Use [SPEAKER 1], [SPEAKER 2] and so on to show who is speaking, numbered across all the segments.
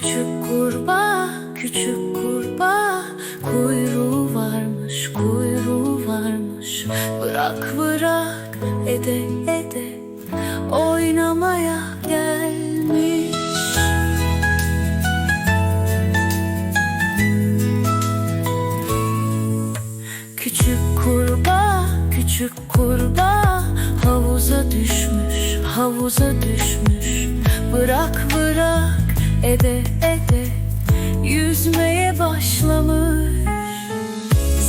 [SPEAKER 1] Küçük kurbağa, küçük kurbağa Kuyruğu varmış, kuyruğu varmış. Bırak bırak ede ede Oynamaya gelmiş. Küçük kurbağa, küçük kurbağa Havuza düşmüş, havuza düşmüş. Bırak bırak ede ede Yüzmeye başlamış.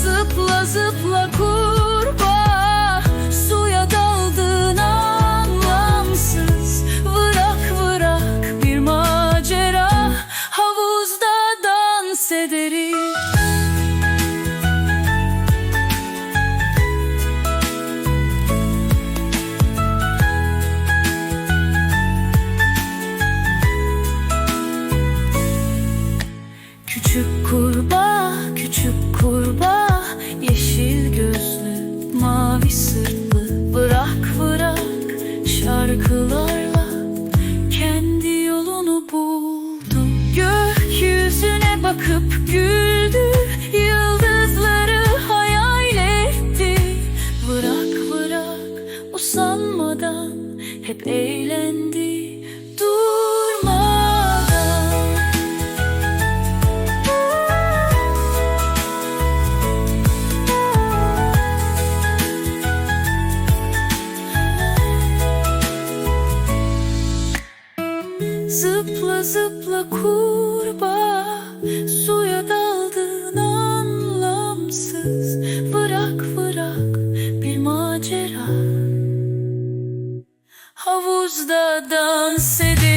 [SPEAKER 1] Zıpla zıpla kurbağa Suya daldın anlamsız Bırak bırak bir macera Havuzda dans ederiz Küçük kurbağa, küçük kurbağa Yeşil gözlü, mavi sırtlı Bırak bırak şarkılarla Kendi yolunu buldu Gökyüzüne bakıp güldü Yıldızları hayal etti. Bırak bırak usanmadan Hep eğlendi Zıpla zıpla kurbağa Suya daldın anlamsız. Bırak bırak bir macera. Havuzda dans edin